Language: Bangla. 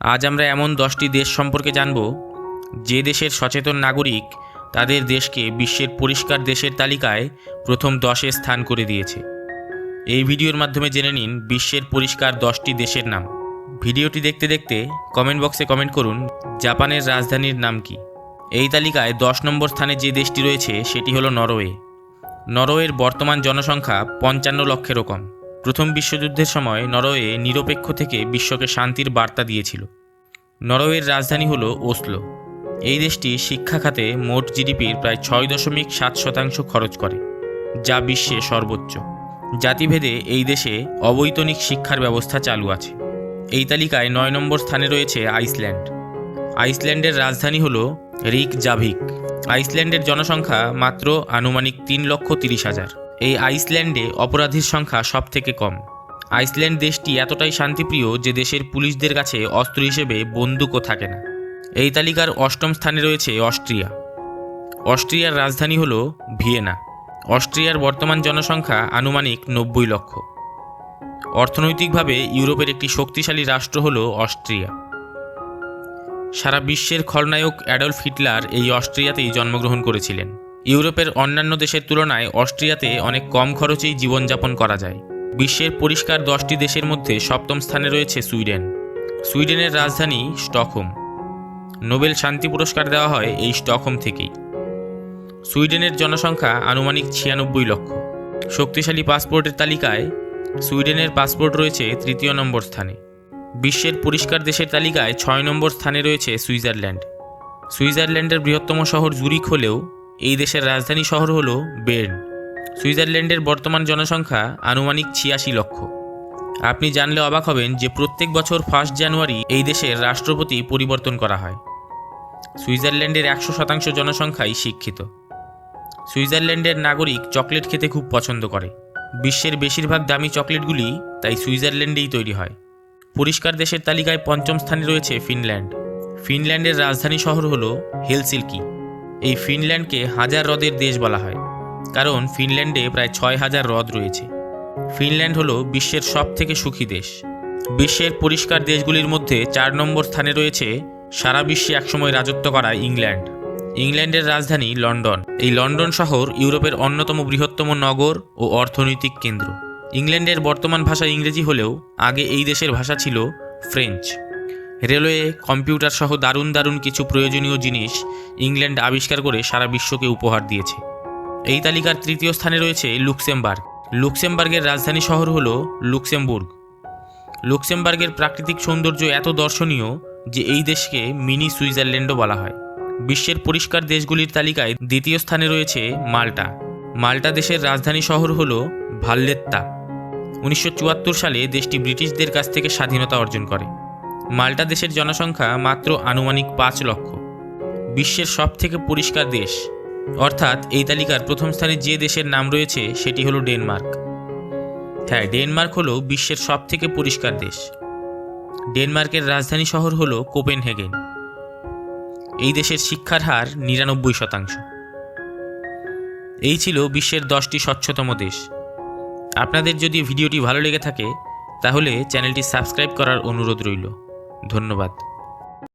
আজ আমরা এমন দশটি দেশ সম্পর্কে জানব, যে দেশের সচেতন নাগরিক তাদের দেশকে বিশ্বের পরিষ্কার দেশের তালিকায় প্রথম দশে স্থান করে দিয়েছে। এই ভিডিওর মাধ্যমে জেনে নিন বিশ্বের পরিষ্কার দশটি দেশের নাম। ভিডিওটি দেখতে দেখতে কমেন্ট বক্সে কমেন্ট করুন, জাপানের রাজধানীর নাম কি? এই তালিকায় দশ নম্বর স্থানে যে দেশটি রয়েছে সেটি হলো নরওয়ে। নরওয়ের বর্তমান জনসংখ্যা পঞ্চান্ন লক্ষেরও কম। প্রথম বিশ্বযুদ্ধের সময় নরওয়ে নিরপেক্ষ থেকে বিশ্বকে শান্তির বার্তা দিয়েছিল। নরওয়ের রাজধানী হল ওসলো। এই দেশটি শিক্ষা খাতে মোট জিডিপির প্রায় ছয় দশমিক সাত শতাংশ খরচ করে, যা বিশ্বে সর্বোচ্চ। জাতিভেদে এই দেশে অবৈতনিক শিক্ষার ব্যবস্থা চালু আছে। এই তালিকায় নয় নম্বর স্থানে রয়েছে আইসল্যান্ড। আইসল্যান্ডের রাজধানী হল রিক জাভিক আইসল্যান্ডের জনসংখ্যা মাত্র আনুমানিক তিন লক্ষ তিরিশ হাজার। এই আইসল্যান্ডে অপরাধীর সংখ্যা সব থেকে কম। আইসল্যান্ড দেশটি এতটাই শান্তিপ্রিয় যে দেশের পুলিশদের কাছে অস্ত্র হিসেবে বন্দুকও থাকে না। এই তালিকার অষ্টম স্থানে রয়েছে অস্ট্রিয়া। অস্ট্রিয়ার রাজধানী হল ভিয়েনা। অস্ট্রিয়ার বর্তমান জনসংখ্যা আনুমানিক নব্বই লক্ষ। অর্থনৈতিকভাবে ইউরোপের একটি শক্তিশালী রাষ্ট্র হল অস্ট্রিয়া। সারা বিশ্বের খলনায়ক অ্যাডলফ হিটলার এই অস্ট্রিয়াতেই জন্মগ্রহণ করেছিলেন। ইউরোপের অন্যান্য দেশের তুলনায় অস্ট্রিয়াতে অনেক কম খরচেই জীবনযাপন করা যায়। বিশ্বের পরিষ্কার দশটি দেশের মধ্যে সপ্তম স্থানে রয়েছে সুইডেন। সুইডেনের রাজধানী স্টকহোম। নোবেল শান্তি পুরস্কার দেওয়া হয় এই স্টকহোম থেকেই। সুইডেনের জনসংখ্যা আনুমানিক ছিয়ানব্বই লক্ষ। শক্তিশালী পাসপোর্টের তালিকায় সুইডেনের পাসপোর্ট রয়েছে তৃতীয় নম্বর স্থানে। বিশ্বের পরিষ্কার দেশের তালিকায় ছয় নম্বর স্থানে রয়েছে সুইজারল্যান্ড। সুইজারল্যান্ডের বৃহত্তম শহর জুরিক হলেও এই দেশের রাজধানী শহর হল বের্ন। সুইজারল্যান্ডের বর্তমান জনসংখ্যা আনুমানিক ছিয়াশি লক্ষ। আপনি জানলে অবাক হবেন যে প্রত্যেক বছর ফার্স্ট জানুয়ারি এই দেশের রাষ্ট্রপতি পরিবর্তন করা হয়। সুইজারল্যান্ডের একশো শতাংশ জনসংখ্যাই শিক্ষিত। সুইজারল্যান্ডের নাগরিক চকলেট খেতে খুব পছন্দ করে। বিশ্বের বেশিরভাগ দামি চকলেটগুলি তাই সুইজারল্যান্ডেই তৈরি হয়। পরিষ্কার দেশের তালিকায় পঞ্চম স্থানে রয়েছে ফিনল্যান্ড। ফিনল্যান্ডের রাজধানী শহর হল হেলসিল্কি এই ফিনল্যান্ডকে হাজার হ্রদের দেশ বলা হয়, কারণ ফিনল্যান্ডে প্রায় ছয় হাজার হ্রদ রয়েছে। ফিনল্যান্ড হল বিশ্বের সব থেকে সুখী দেশ। বিশ্বের পরিষ্কার দেশগুলির মধ্যে চার নম্বর স্থানে রয়েছে সারা বিশ্বে একসময় রাজত্ব করা ইংল্যান্ড। ইংল্যান্ডের রাজধানী লন্ডন। এই লন্ডন শহর ইউরোপের অন্যতম বৃহত্তম নগর ও অর্থনৈতিক কেন্দ্র। ইংল্যান্ডের বর্তমান ভাষা ইংরেজি হলেও আগে এই দেশের ভাষা ছিল ফ্রেঞ্চ। রেলওয়ে, কম্পিউটার সহ দারুণ দারুণ কিছু প্রয়োজনীয় জিনিস ইংল্যান্ড আবিষ্কার করে সারা বিশ্বকে উপহার দিয়েছে। এই তালিকার তৃতীয় স্থানে রয়েছে লুক্সেমবার্গ। লুক্সেমবার্গের রাজধানী শহর হল লুক্সেমবুর্গ। লুক্সেমবার্গের প্রাকৃতিক সৌন্দর্য এত দর্শনীয় যে এই দেশকে মিনি সুইজারল্যান্ডও বলা হয়। বিশ্বের পরিষ্কার দেশগুলির তালিকায় দ্বিতীয় স্থানে রয়েছে মাল্টা। মাল্টা দেশের রাজধানী শহর হল ভাল্লেত্তা। উনিশশো চুয়াত্তর সালে দেশটি ব্রিটিশদের কাছ থেকে স্বাধীনতা অর্জন করে। মাল্টা দেশের জনসংখ্যা মাত্র আনুমানিক পাঁচ লক্ষ। বিশ্বের সব থেকে পরিষ্কার দেশ। অর্থাৎ এই তালিকার প্রথম স্থানে যে দেশের নাম রয়েছে, সেটি হলো ডেনমার্ক। হ্যাঁ ডেনমার্ক হলো বিশ্বের সব থেকে পরিষ্কার দেশ। ডেনমার্কের রাজধানী শহর হলো কোপেনহেগেন। এই দেশের শিক্ষার হার নিরানব্বই শতাংশ। এই ছিল বিশ্বের দশটি স্বচ্ছতম দেশ। আপনাদের যদি ভিডিওটি ভালো লেগে থাকে, তাহলে চ্যানেলটি সাবস্ক্রাইব করার অনুরোধ রইল। ধন্যবাদ।